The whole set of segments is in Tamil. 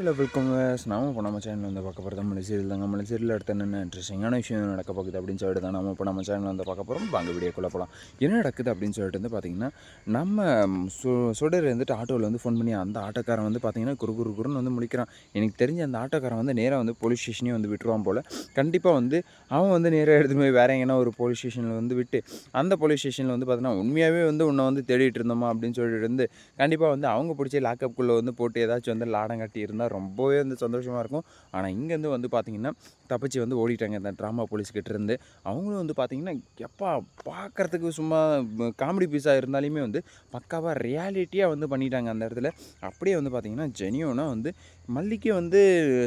இல்லை வெல்கம் நாம இப்போ நம்ம சேனல் வந்து பார்க்க போகிறது தமிழ் தாங்க. தமிழ் சீரியல் என்ன என்னென்ன இன்ட்ரெஸ்டிங்கான விஷயம் நடக்க போகுது அப்படின்னு சொல்லிட்டு தான் நம்ம இப்போ நம்ம சேனல் வந்து பார்க்க போகிறோம் வாங்க வீடியோக்குள்ளே போகலாம் என்ன நடக்குது அப்படின்னு சொல்லிட்டு வந்து பார்த்தீங்கன்னா நம்ம சு சுடர் வந்துட்டு ஆட்டோவில் வந்து ஃபோன் பண்ணி அந்த ஆட்டோக்காரன் வந்து பார்த்தீங்கன்னா குறு குறு குருன்னு வந்து முடிக்கிறான் எனக்கு தெரிஞ்ச அந்த ஆட்டோக்காரன் வந்து நேராக வந்து போலீஸ் ஸ்டேஷனே வந்து விட்டுருவான் போல். கண்டிப்பாக வந்து அவன் வந்து நேராக எடுத்து போய் வேறு எங்கன்னா ஒரு போலீஸ் ஸ்டேஷனில் வந்து விட்டு அந்த போலீஸ் ஸ்டேஷனில் வந்து பார்த்தீங்கன்னா உண்மையாகவே வந்து உன்னை வந்து தேடிட்டு இருந்தோமா அப்படின்னு சொல்லிட்டு இருந்து கண்டிப்பாக வந்து அவங்க பிடிச்ச லாக்கப்புக்குள்ளே வந்து போட்டு ஏதாச்சும் வந்து லாடம் கட்டி இருந்தால் ரொம்பவே வந்து சந்தோஷமாக இருக்கும். ஆனால் இங்கேருந்து வந்து பார்த்திங்கன்னா தப்பிச்சு வந்து ஓடிட்டாங்க இந்த ட்ராமா போலீஸ்கிட்ட இருந்து. அவங்களும் வந்து பார்த்திங்கன்னா எப்பா பார்க்குறதுக்கு சும்மா காமெடி பீஸாக இருந்தாலுமே வந்து பக்காவாக ரியாலிட்டியாக வந்து பண்ணிட்டாங்க அந்த இடத்துல. அப்படியே வந்து பார்த்திங்கன்னா ஜெனியூனாக வந்து மல்லிக்கே வந்து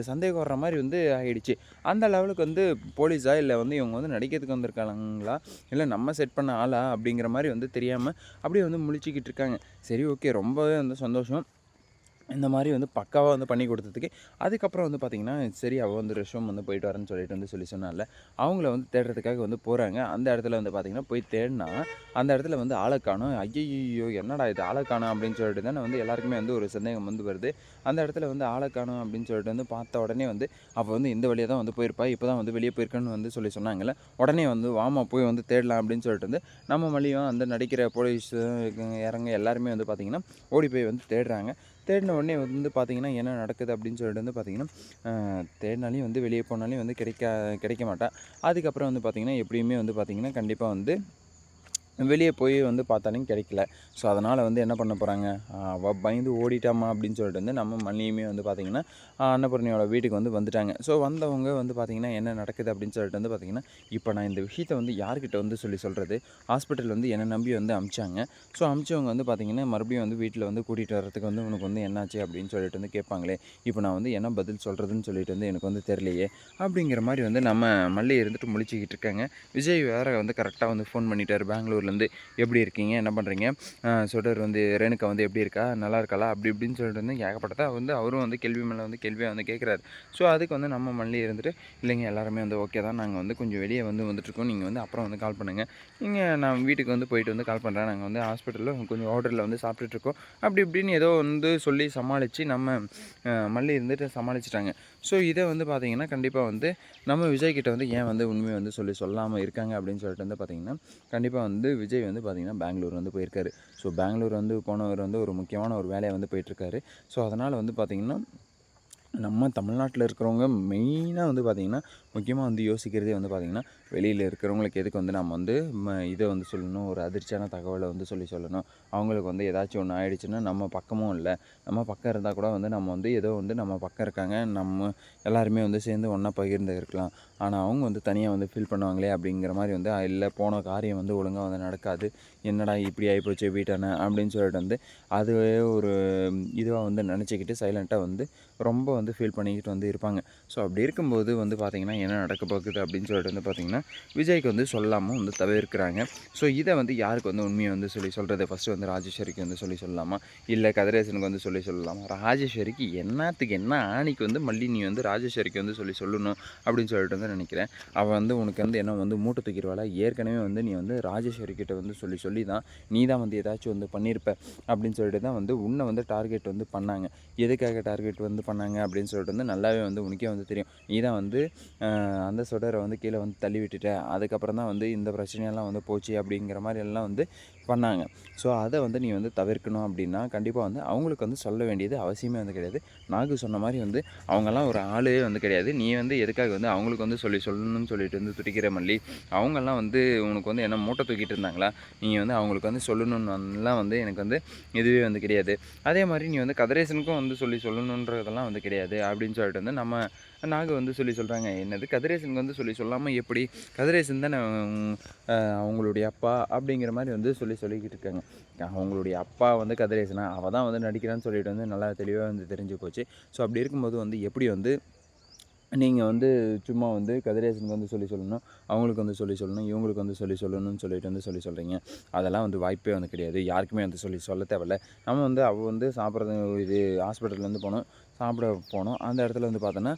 சந்தேகம் வர்ற மாதிரி வந்து ஆகிடுச்சு அந்த லெவலுக்கு வந்து போலீஸா இல்லை வந்து இவங்க வந்து நடிக்கிறதுக்கு வந்திருக்காங்களா? இல்லை நம்ம செட் பண்ண ஆளா? அப்படிங்கிற மாதிரி வந்து தெரியாமல் அப்படியே வந்து முழிச்சிக்கிட்டு இருக்காங்க. சரி ஓகே ரொம்பவே வந்து சந்தோஷம். இந்த மாதிரி வந்து பக்காவாக வந்து பண்ணி கொடுத்ததுக்கு அதுக்கப்புறம் வந்து பார்த்திங்கன்னா சரி அவள் வந்து ரிஷம் வந்து போயிட்டு வரேன்னு சொல்லிட்டு வந்து சொல்லி சொன்னால அவங்கள வந்து தேடுறதுக்காக வந்து போகிறாங்க அந்த இடத்துல வந்து பார்த்திங்கன்னா போய் தேடினா அந்த இடத்துல வந்து ஆளை காணும். ஐயோ என்னடா இது ஆளை காணும் அப்படின்னு சொல்லிட்டு தானே வந்து எல்லாருக்குமே வந்து ஒரு சந்தேகம் வந்து வருது. அந்த இடத்துல வந்து ஆளை காணும் அப்படின்னு சொல்லிட்டு வந்து பார்த்த உடனே வந்து அவள் வந்து இந்த வழியாக தான் வந்து போயிருப்பா. இப்போ தான் வந்து வெளியே போயிருக்கேன்னு வந்து சொல்லி சொன்னாங்கல்ல. உடனே வந்து வாமா போய் வந்து தேடலாம் அப்படின்னு சொல்லிட்டு வந்து நம்ம மலியும் அந்த நடிக்கிற போலீஸ் இறங்க எல்லாருமே வந்து பார்த்திங்கன்னா ஓடி போய் வந்து தேடுறாங்க. தேடின உடனே வந்து பார்த்திங்கன்னா என்ன நடக்குது அப்படின்னு சொல்லிட்டு வந்து பார்த்திங்கன்னா தேடினாலையும் வந்து வெளியே போனாலையும் வந்து கிடைக்க கிடைக்க மாட்டேன் அதுக்கப்புறம் வந்து பார்த்திங்கன்னா எப்படியுமே வந்து பார்த்திங்கன்னா கண்டிப்பாக வந்து வெளியே போய் வந்து பார்த்தாலும் கிடைக்கல. ஸோ அதனால் வந்து என்ன பண்ண போகிறாங்க அவள் பயந்து ஓடிட்டாமா அப்படின்னு சொல்லிட்டு வந்து நம்ம மல்லியுமே வந்து பார்த்திங்கன்னா அன்னபூர்ணியோட வீட்டுக்கு வந்து வந்துட்டாங்க. ஸோ வந்தவங்க வந்து பார்த்திங்கன்னா என்ன நடக்குது அப்படின்னு சொல்லிட்டு வந்து பார்த்திங்கன்னா இப்போ நான் இந்த விஷயத்தை வந்து யார்கிட்ட வந்து சொல்லி சொல்கிறது ஹாஸ்பிட்டல் வந்து என்னை நம்பி வந்து அமிச்சாங்க. ஸோ அமிச்சவங்க வந்து பார்த்திங்கன்னா மறுபடியும் வந்து வீட்டில் வந்து கூட்டிகிட்டு வரதுக்கு வந்து உனக்கு வந்து என்னாச்சு அப்படின்னு சொல்லிட்டு வந்து கேட்பாங்களே. இப்போ நான் வந்து என்ன பதில் சொல்கிறதுன்னு சொல்லிட்டு வந்து எனக்கு வந்து தெரியலையே. அப்படிங்கிற மாதிரி வந்து நம்ம மல்லி இருந்துட்டு முழிச்சிக்கிட்டு இருக்காங்க. விஜய் வேறு வந்து கரெக்டாக வந்து ஃபோன் பண்ணிட்டார். பெங்களூர் பெங்களூர்லேருந்து எப்படி இருக்கீங்க? என்ன பண்ணுறீங்க சொல்கிறார் வந்து ரேணுக்கா வந்து எப்படி இருக்கா? நல்லா இருக்காளா? அப்படி இப்படின்னு சொல்லிட்டு வந்து ஏகப்பட்டதா வந்து அவரும் வந்து கேள்வி மேலே வந்து கேள்வியாக வந்து கேட்குறாரு ஸோ அதுக்கு வந்து நம்ம மல்லி இருந்துட்டு இல்லைங்க எல்லாருமே வந்து ஓகே தான். நாங்கள் வந்து கொஞ்சம் வெளியே வந்து வந்துட்டுருக்கோம். நீங்கள் வந்து அப்புறம் வந்து கால் பண்ணுங்கள் நீங்கள் நான் வீட்டுக்கு வந்து போயிட்டு வந்து கால் பண்ணுறேன் நாங்கள் வந்து ஹாஸ்பிட்டலில் கொஞ்சம் ஹோட்டலில் வந்து சாப்பிட்டுட்ருக்கோம் அப்படி இப்படின்னு ஏதோ வந்து சொல்லி சமாளித்து நம்ம மல்லி இருந்துட்டு சமாளிச்சிட்டாங்க. ஸோ இதை வந்து பார்த்திங்கன்னா கண்டிப்பாக வந்து நம்ம விஜய்கிட்ட வந்து ஏன் வந்து உண்மையை வந்து சொல்லி சொல்லாமல் இருக்காங்க அப்படின்னு சொல்லிட்டு வந்து பார்த்திங்கன்னா கண்டிப்பாக வந்து விஜய் வந்து பார்த்திங்கன்னா பெங்களூர் வந்து போயிருக்காரு. ஸோ பெங்களூர் வந்து போனவர் வந்து ஒரு முக்கியமான ஒரு வேலையை வந்து போயிட்டுருக்காரு. ஸோ அதனால் வந்து பார்த்திங்கன்னா நம்ம தமிழ்நாட்டில் இருக்கிறவங்க மெயினாக வந்து பார்த்திங்கன்னா முக்கியமாக வந்து யோசிக்கிறதே வந்து பார்த்திங்கன்னா வெளியில் இருக்கிறவங்களுக்கு எதுக்கு வந்து நம்ம வந்து ம இதை வந்து சொல்லணும் ஒரு அதிர்ச்சியான தகவலை வந்து சொல்லி சொல்லணும். அவங்களுக்கு வந்து ஏதாச்சும் ஒன்று ஆயிடுச்சுன்னா நம்ம பக்கமும் இல்லை. நம்ம பக்கம் இருந்தால் கூட வந்து நம்ம வந்து ஏதோ வந்து நம்ம பக்கம் இருக்காங்க. நம்ம எல்லாருமே வந்து சேர்ந்து ஒன்றா பகிர்ந்து இருக்கலாம். ஆனால் அவங்க வந்து தனியாக வந்து ஃபீல் பண்ணுவாங்களே அப்படிங்கிற மாதிரி வந்து இல்லை போன காரியம் வந்து ஒழுங்காக வந்து நடக்காது. என்னடா இப்படி ஆகிப்போச்சு வீட்டான அப்படின்னு சொல்லிட்டு வந்து அதுவே ஒரு இதுவாக வந்து நினச்சிக்கிட்டு சைலண்ட்டாக வந்து ரொம்ப வந்து ஃபீல் பண்ணிக்கிட்டு வந்து இருப்பாங்க. ஸோ அப்படி இருக்கும்போது வந்து பார்த்திங்கன்னா என்ன நடக்க போகுது அப்படின்னு சொல்லிட்டு வந்து பார்த்திங்கன்னா விஜய்க்கு வந்து சொல்லாமல் வந்து தவிர்க்கிறாங்க. ஸோ இதை வந்து யாருக்கு வந்து உண்மையை வந்து சொல்லி சொல்கிறது ஃபஸ்ட்டு வந்து ராஜேஸ்வரிக்கு வந்து சொல்லி சொல்லலாமா? இல்லை கதிரேசனுக்கு வந்து சொல்லி சொல்லலாமா? ராஜேஸ்வரிக்கு என்னத்துக்கு என்ன ஆணிக்கு வந்து மல்லி நீ வந்து ராஜேஸ்வரிக்கு வந்து சொல்லி சொல்லணும் அப்படின்னு சொல்லிட்டு வந்து நினைக்கிறேன். அவள் வந்து உனக்கு வந்து என்ன வந்து மூட்டை தூக்கிடுவாளா ஏற்கனவே வந்து நீ வந்து ராஜேஸ்வரி கிட்ட வந்து சொல்லி சொல்லி தான் நீ தான் வந்து ஏதாச்சும் வந்து பண்ணியிருப்ப அப்படின்னு சொல்லிட்டு தான் வந்து உன்னை வந்து டார்கெட் வந்து பண்ணாங்க. எதுக்காக டார்கெட் வந்து பண்ணாங்க அப்படின்னு சொல்லிட்டு வந்து நல்லாவே வந்து உனக்கே வந்து தெரியும். நீ தான் வந்து அந்த சொடரை வந்து கீழே வந்து தள்ளி விட்டுட்டேன். அதுக்கப்புறம் தான் வந்து இந்த பிரச்சனையெல்லாம் வந்து போச்சு அப்படிங்கிற மாதிரி எல்லாம் வந்து பண்ணாங்க. ஸோ அதை வந்து நீ வந்து தவிர்க்கணும் அப்படின்னா கண்டிப்பாக வந்து அவங்களுக்கு வந்து சொல்ல வேண்டியது அவசியமே வந்து கிடையாது. நாகு சொன்ன மாதிரி வந்து அவங்கெல்லாம் ஒரு ஆளே வந்து கிடையாது. நீ வந்து எதுக்காக வந்து அவங்களுக்கு வந்து சொல்லி சொல்லணும்னு சொல்லிட்டு வந்து துடிக்கிற மல்லி அவங்கெல்லாம் வந்து உனக்கு வந்து என்ன மூட்டை தூக்கிட்டு இருந்தாங்களா? நீ வந்து அவங்களுக்கு வந்து சொல்லணும்னுலாம் வந்து எனக்கு வந்து இதுவே வந்து கிடையாது. அதே மாதிரி நீ வந்து கதிரேசனுக்கும் வந்து சொல்லி சொல்லணுன்றதெல்லாம் வந்து கிடையாது அப்படின்னு சொல்லிட்டு வந்து நம்ம நாகு வந்து சொல்லி சொல்கிறாங்க என்னது? கதிரேசனுக்கு வந்து சொல்லி சொல்லாமல் எப்படி? கதிரேசன் தானே அவங்களுடைய அப்பா அப்படிங்கிற மாதிரி வந்து சொல்லி சொல்லிக்கிட்டு இருக்காங்க அவங்களுடைய அப்பா வந்து கதிரேசனா அவள் தான் வந்து நடிக்கிறான்னு சொல்லிட்டு வந்து நல்லா தெளிவாக வந்து தெரிஞ்சு போச்சு. ஸோ அப்படி இருக்கும்போது வந்து எப்படி வந்து நீங்கள் வந்து சும்மா வந்து கதிரேசனுக்கு வந்து சொல்லி சொல்லணும் அவங்களுக்கு வந்து சொல்லி சொல்லணும் இவங்களுக்கு வந்து சொல்லி சொல்லணும்னு சொல்லிட்டு வந்து சொல்லி சொல்கிறீங்க அதெல்லாம் வந்து வாய்ப்பே வந்து கிடையாது. யாருக்குமே வந்து சொல்லி சொல்ல தேவையில்ல. நம்ம வந்து அவள் வந்து சாப்பிட்றது இது ஹாஸ்பிட்டல்லேருந்து போனோம். சாப்பிட போனோம். அந்த இடத்துல வந்து பார்த்தோன்னா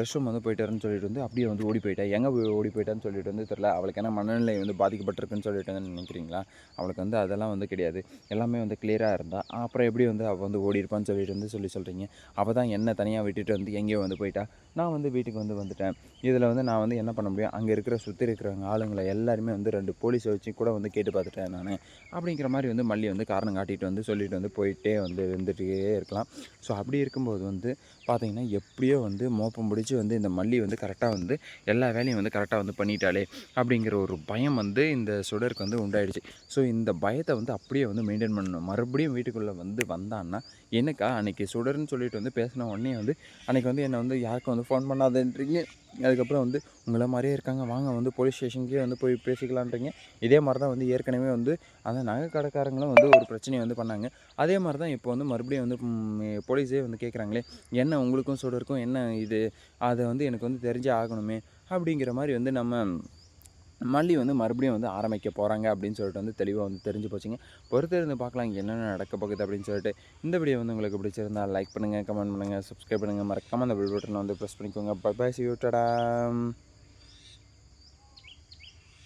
ரெஸ்ட் ரூம் வந்து போயிட்டாருன்னு சொல்லிட்டு வந்து அப்படியே வந்து ஓடி போயிட்டா. எங்கே போய் ஓடி போயிட்டான்னு சொல்லிட்டு வந்து தெரில அவளுக்கு என்ன மனநிலை வந்து பாதிக்கப்பட்டிருக்குன்னு சொல்லிட்டு வந்து நினைக்கிறீங்களா? அவளுக்கு வந்து அதெல்லாம் வந்து கிடையாது. எல்லாமே வந்து கிளியராக இருந்தால் அப்புறம் எப்படி வந்து அவள் வந்து ஓடி இருப்பான்னு சொல்லிட்டு வந்து சொல்லி சொல்கிறீங்க அப்போ தான் என்ன தனியாக விட்டுட்டு வந்து எங்கேயோ வந்து போயிட்டா. நான் வந்து வீட்டுக்கு வந்து வந்துட்டேன். இதில் வந்து நான் வந்து என்ன பண்ண முடியும்? அங்கே இருக்கிற சுற்றி இருக்கிறவங்க ஆளுங்களை எல்லாருமே வந்து ரெண்டு போலீஸை வச்சு கூட வந்து கேட்டு பார்த்துட்டேன் நான். அப்படிங்கிற மாதிரி வந்து மல்லி வந்து காரணம் காட்டிட்டு வந்து சொல்லிட்டு வந்து போயிட்டே வந்து இருந்துகிட்டே இருக்கலாம். ஸோ அப்படி இருக்கும்போது வந்து வந்து பார்த்திங்கன்னா எப்படியோ வந்து மோப்பம் பிடிச்சி வந்து இந்த மல்லி வந்து கரெக்டாக வந்து எல்லா வேலையும் வந்து கரெக்டாக வந்து பண்ணிட்டாலே அப்படிங்கிற ஒரு பயம் வந்து இந்த சுடருக்கு வந்து உண்டாயிடுச்சு. ஸோ இந்த பயத்தை வந்து அப்படியே வந்து மெயின்டைன் பண்ணணும். மறுபடியும் வீட்டுக்குள்ளே வந்து வந்தான்னா என்னக்கா அன்றைக்கி சுடர்னு சொல்லிட்டு வந்து பேசின உடனே வந்து அன்றைக்கி வந்து என்னை வந்து யாருக்கும் வந்து ஃபோன் பண்ணாதன்றீங்க. அதுக்கப்புறம் வந்து உங்களை மாதிரியே இருக்காங்க. வாங்க வந்து போலீஸ் ஸ்டேஷனுக்கே வந்து போய் பேசிக்கலான்றீங்க இதே மாதிரி தான் வந்து ஏற்கனவே வந்து அந்த நகை கடைக்காரங்களும் வந்து ஒரு பிரச்சனையை வந்து பண்ணாங்க. அதே மாதிரி தான் இப்போ வந்து மறுபடியும் வந்து போலீஸே வந்து கேட்குறாங்களே என்ன உங்களுக்கும் சுடருக்கும் என்ன இது? அதை வந்து எனக்கு வந்து தெரிஞ்சே ஆகணுமே அப்படிங்கிற மாதிரி வந்து நம்ம மல்லி வந்து மறுபடியும் வந்து ஆரம்பிக்க போகிறாங்க அப்படின்னு சொல்லிட்டு வந்து தெளிவாக வந்து தெரிஞ்சு போச்சுங்க. பொறுத்திருந்து பார்க்கலாம் இங்கே என்னென்ன நடக்க போகுது அப்படின்னு சொல்லிட்டு இந்த வீடியோ வந்து உங்களுக்கு பிடிச்சிருந்தா லைக் பண்ணுங்கள் கமெண்ட் பண்ணுங்கள் சப்ஸ்கிரைப் பண்ணுங்கள் மறக்காமல் அந்த பில் பட்டனை வந்து ப்ரெஸ் பண்ணிக்கோங்க. By by C you